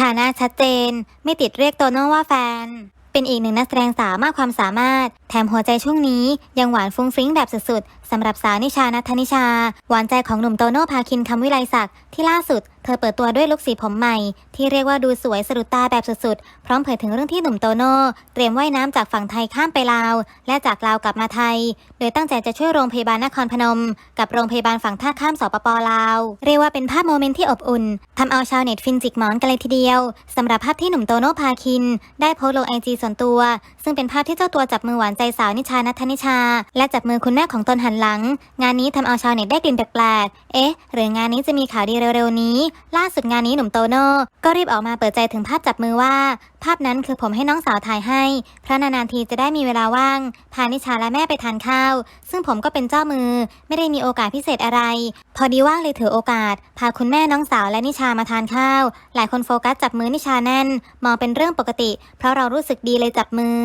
ถานะชัดเจน ไม่ติดเรียกโตโน่ว่าแฟน เป็นอีกหนึ่งนักแสดงสาวมากความสามารถ แถมหัวใจช่วงนี้ยังหวานฟุ้งฟริ้งแบบสุดๆสำหรับสาวนิชานัทธนิชา หวานใจของหนุ่มโตโน่พาคินคำวิไลศักดิ์ที่ล่าสุดเธอเปิดตัวด้วยลุคสีผมใหม่ ที่เรียกว่าดูสวยสะดุดตาแบบสุดๆ พร้อมเผยถึงเรื่องที่หนุ่มโตโน่เตรียมว่ายน้ำจากฝั่งไทยข้ามไปลาว และจากลาวกลับมาไทย โดยตั้งใจจะช่วยโรงพยาบาลนครพนม กับโรงพยาบาลฝั่งท่าข้ามสปปลาว เรียกว่าเป็นภาพโมเมนต์ที่อบอุ่นทำเอาชาวเน็ตฟินจิกหมอนกันเลยทีเดียวสำหรับภาพที่หนุ่มโตโน่พาคิน ได้โพสลงไอจีส่วนตัว ซึ่งเป็นภาพที่เจ้าตัวจับมือหวานใจสาวนิชานัทนิชา และจับมือคุณแม่ของตนหันหลัง งานนี้ทำเอาชาวเน็ตได้กลิ่นแปลกๆ เอ๊ะ หรืองานนี้จะมีข่าวดีเร็วๆนี้ ล่าสุดงานนี้หนุ่มโตโน่ก็รีบออกมาเปิดใจถึงภาพจับมือว่า ภาพนั้นคือผมให้น้องสาวถ่ายให้ เพราะนานๆทีจะได้มีเวลาว่าง พานิชาและแม่ไปทานข้าว ซึ่งผมก็เป็นเจ้ามือ ไม่ได้มีโอกาสพิเศษอะไร พอดีว่างเลยถือโอกาส พาคุณแม่น้องสาวและนิชามาทานข้าว หลายคนโฟกัสจับมือนิชาแน่น มองเป็นเรื่องปกติ เพราะเรารู้สึกดีดีเลยจับมือ